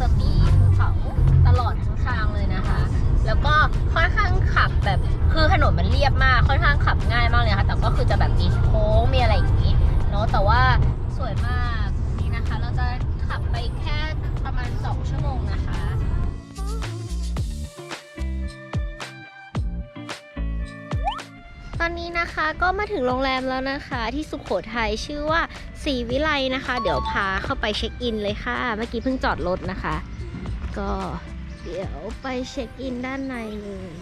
จะมีภูเขาตลอดทั้งทางเลยนะคะ แล้วก็ค่อนข้างขับแบบคือถนนมันเรียบมาก ค่อนข้างขับง่ายมากเลยค่ะ แต่ก็คือจะแบบมีโค้งมีอะไรอย่างนี้เนาะแต่ว่าสวยมากนี่นะคะ เราจะขับไปแค่ประมาณ 2 ชั่วโมงนะคะ ตอนนี้นะคะก็มาถึงโรงแรมแล้วนะคะ ที่สุขโขทัยชื่อว่าศรีวิไลนะคะ เดี๋ยวพาเข้าไปเช็คอินเลยค่ะ เมื่อกี้เพิ่งจอดรถนะคะ ก็เดี๋ยวไปเช็คอินด้านในเลย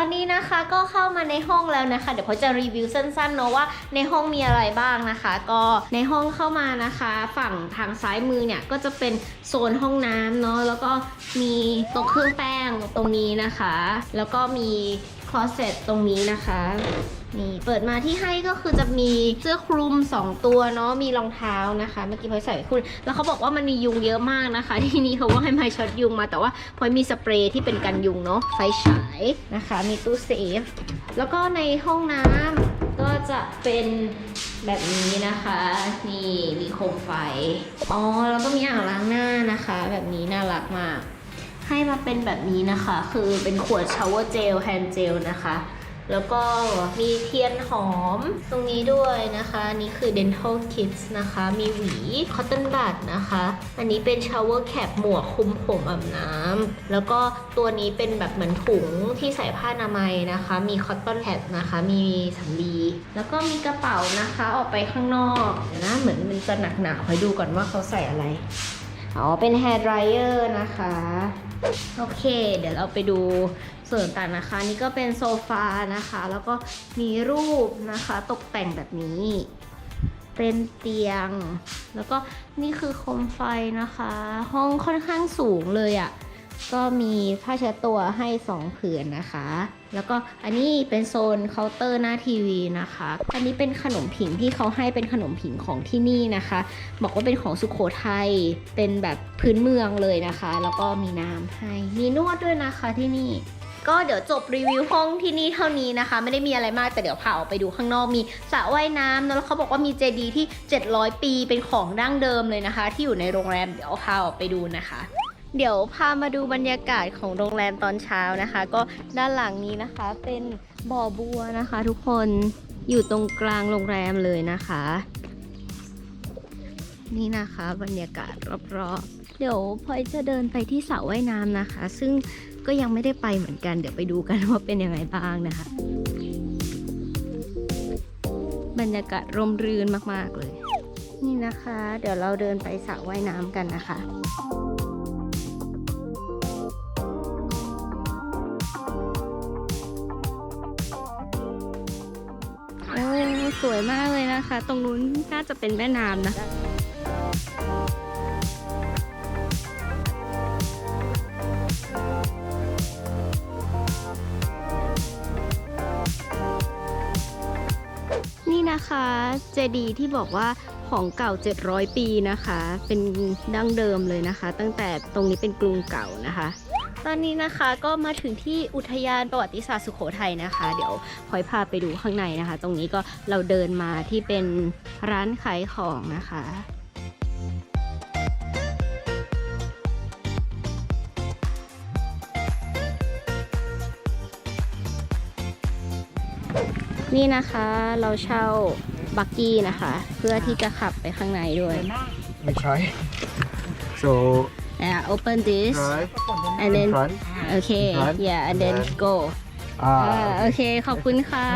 ตอนนี้นะคะก็เข้ามาในห้องแล้วนะคะ เดี๋ยวพอจะรีวิวสั้นๆเนาะว่าในห้องมีอะไรบ้างนะคะ ก็ในห้องเข้ามานะคะ ฝั่งทางซ้ายมือเนี่ยก็จะเป็นโซนห้องน้ำเนาะแล้วก็มีโต๊ะเครื่องแป้งตรงนี้นะคะ แล้วก็มี คลอเซ็ตตรงนี้นะคะ นี่เปิดมาที่ให้ก็คือจะมีเสื้อคลุม 2 ตัวเนาะมีรองเท้านะคะ เมื่อกี้พลอยใส่คุณ แล้วเขาบอกว่ามันมียุงเยอะมากนะคะ ที่นี่เขาก็ให้มาช็อตยุงมาแต่ว่าพลอยมีสเปรย์ที่เป็นกันยุงเนาะไฟฉายนะคะ มีตู้เซฟ แล้วก็ในห้องน้ำก็จะเป็นแบบนี้นะคะ นี่มีโคมไฟอ๋อแล้วก็มีอ่างล้างหน้านะคะ แบบนี้น่ารักมาก มาเป็นแบบนี้นะคะ คือเป็นขวดชาวเวอร์เจลแฮนด์เจลนะคะ แล้วก็มีเทียนหอมตรงนี้ด้วยนะคะ นี่คือ dental kits นะคะ มีหวี cotton bud นะคะ อันนี้เป็น shower cap หมวกคุมผมอาบน้ำแล้วก็ตัวนี้เป็นแบบเหมือนถุงที่ใส่ผ้าอนามัยนะคะ มี cotton pad นะคะ มีสำลีแล้วก็มีกระเป๋านะคะออกไปข้างนอกเดี๋ยวนะเหมือนมันจะหนักๆคอยดูก่อนว่าเขาใส่อะไร อ๋อ เป็น hair dryer นะคะ โอเค เดี๋ยวเราไปดูส่วนต่างนะคะ นี่ก็เป็นโซฟานะคะ แล้วก็มีรูปนะคะ ตกแต่งแบบนี้ เป็นเตียง แล้วก็นี่คือโคมไฟนะคะ ห้องค่อนข้างสูงเลยอะ่ะ ก็มีผ้าเช็ดตัวให้สองผืนนะคะ แล้วก็อันนี้เป็นโซนเคาน์เตอร์หน้าทีวีนะคะ อันนี้เป็นขนมผิงที่เขาให้เป็นขนมผิงของที่นี่นะคะ บอกว่าเป็นของสุขโขทัย เป็นแบบพื้นเมืองเลยนะคะ แล้วก็มีน้ำให้ มีนวดด้วยนะคะที่นี่ก็เดี๋ยวจบรีวิวห้องที่นี่เท่านี้นะคะ ไม่ได้มีอะไรมากแต่เดี๋ยวพาออกไปดูข้างนอกมีสระว่ายน้ำแล้วเขาบอกว่ามีเจดีย์ที่ 700 ปีเป็นของดั้งเดิมเลยนะคะ ที่อยู่ในโรงแรมเดี๋ยวพาออกไปดูนะคะ เดี๋ยวพามาดูบรรยากาศของโรงแรมตอนเช้านะคะ ก็ด้านหลังนี้นะคะเป็นบ่อบัวนะคะ ทุกคนอยู่ตรงกลางโรงแรมเลยนะคะ นี่นะคะบรรยากาศรอบๆเดี๋ยวพลอยจะเดินไปที่สระว่ายน้ำนะคะ ซึ่งก็ยังไม่ได้ไปเหมือนกัน เดี๋ยวไปดูกันว่าเป็นยังไงบ้างนะคะ บรรยากาศร่มรื่นมากๆเลย นี่นะคะ เดี๋ยวเราเดินไปสระว่ายน้ำกันนะคะ สวยมากเลยนะคะ ตรงนู้นน่าจะเป็นแม่น้ำนะนี่นะคะเจดีที่บอกว่าของเก่า 700 ปีนะคะ เป็นดั้งเดิมเลยนะคะ ตั้งแต่ตรงนี้เป็นกรุงเก่านะคะ ตอนนี้นะคะก็มาถึงที่อุทยานประวัติศาสตร์สุโขทัยนะคะ เดี๋ยวพลอยพาไปดูข้างในนะคะ ตรงนี้ก็เราเดินมาที่เป็นร้านขายของนะคะนี่นะคะเราเช่าบักกี้นะคะ เพื่อที่จะขับไปข้างในด้วย ไม่ใช่ so yeah open this drive and in then front okay Front, yeah and then and then- go อ่า อ่าโอเคขอบคุณค่ะ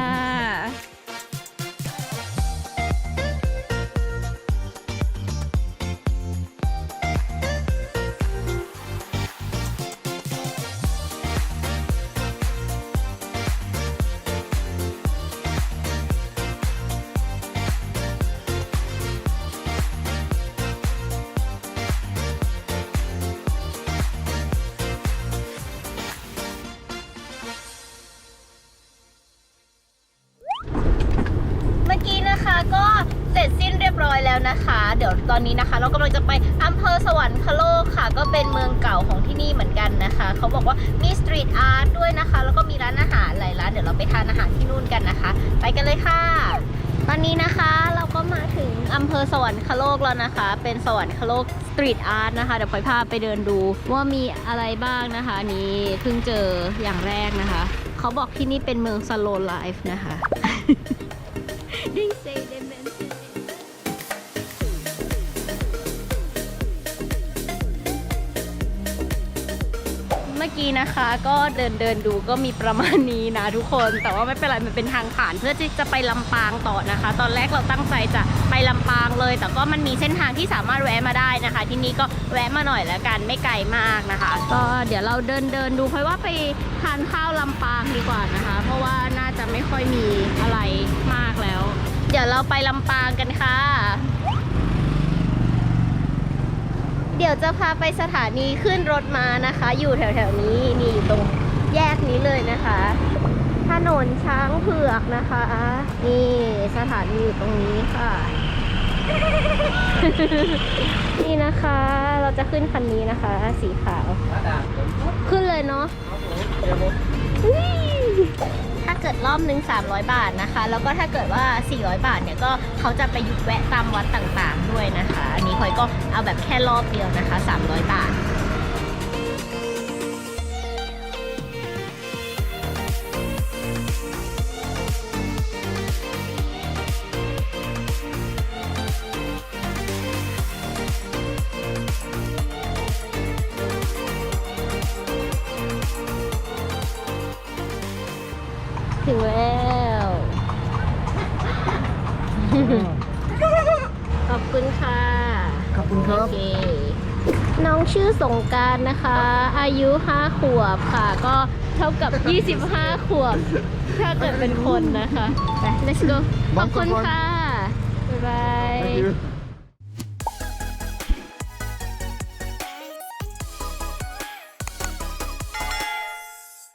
ก็เสร็จสิ้นเรียบร้อยแล้วนะคะ เดี๋ยวตอนนี้นะคะ เรากำลังจะไปอำเภอสวรรคโลกค่ะ ก็เป็นเมืองเก่าของที่นี่เหมือนกันนะคะ เขาบอกว่ามีสตรีทอาร์ตด้วยนะคะ แล้วก็มีร้านอาหารหลายร้าน เดี๋ยวเราไปทานอาหารที่นู่นกันนะคะ ไปกันเลยค่ะ ตอนนี้นะคะเราก็มาถึงอำเภอสวรรคโลกแล้วนะคะ เป็นสวรรคโลกสตรีทอาร์ตนะคะ เดี๋ยวพลอยพาไปเดินดูว่ามีอะไรบ้างนะคะ นี้เพิ่งเจออย่างแรกนะคะ เขาบอกที่นี่เป็นเมืองสโลไลฟ์นะคะ They say they mention it เมื่อกี้นะคะก็เดินเดินดูก็มีประมาณนี้นะทุกคน แต่ว่าไม่เป็นไรมันเป็นทางผ่านเพื่อที่จะไปลำปางต่อนะคะ ตอนแรกเราตั้งใจจะไปลำปางเลย แต่ก็มันมีเส้นทางที่สามารถแวะมาได้นะคะ ที่นี่ก็แวะมาหน่อยแล้วกันไม่ไกลมากนะคะ ก็เดี๋ยวเราเดินเดินดูเพราะว่าไปทานข้าวลำปางดีกว่านะคะ เพราะว่าน่าจะไม่ค่อยมีอะไร ดี๋ยวเราไปลำปางกันค่ะ เดี๋ยวจะพาไปสถานีขึ้นรถมานะคะ อยู่แถวๆนี้นี่อยู่ตรงแยกนี้เลยนะคะ ถนนช้างเผือกนะคะ นี่สถานีอยู่ตรงนี้ค่ะ นี่นะคะ เราจะขึ้นคันนี้นะคะ สีขาว ขึ้นเลยเนาะ เกิดรอบหนึ่ง300 บาทนะคะ แล้วก็ถ้าเกิดว่า 400 บาทเนี่ยก็เขาจะไปหยุดแวะตามวัดต่างๆ ด้วยนะคะ อันนี้คอยก็เอาแบบแค่รอบเดียวนะคะ 300 บาท ถึงแล้วขอบคุณค่ะ ขอบคุณครัโอบ เค น้องชื่อสงกรารนะคะ อายุ 5 ขวบค่ะ ก็เท่ากับ 25 ขวบ ถ้าเกิดเป็นคนนะคะ ไป let's go ขอบคุณค่ะ บ๊ายบาย Thank you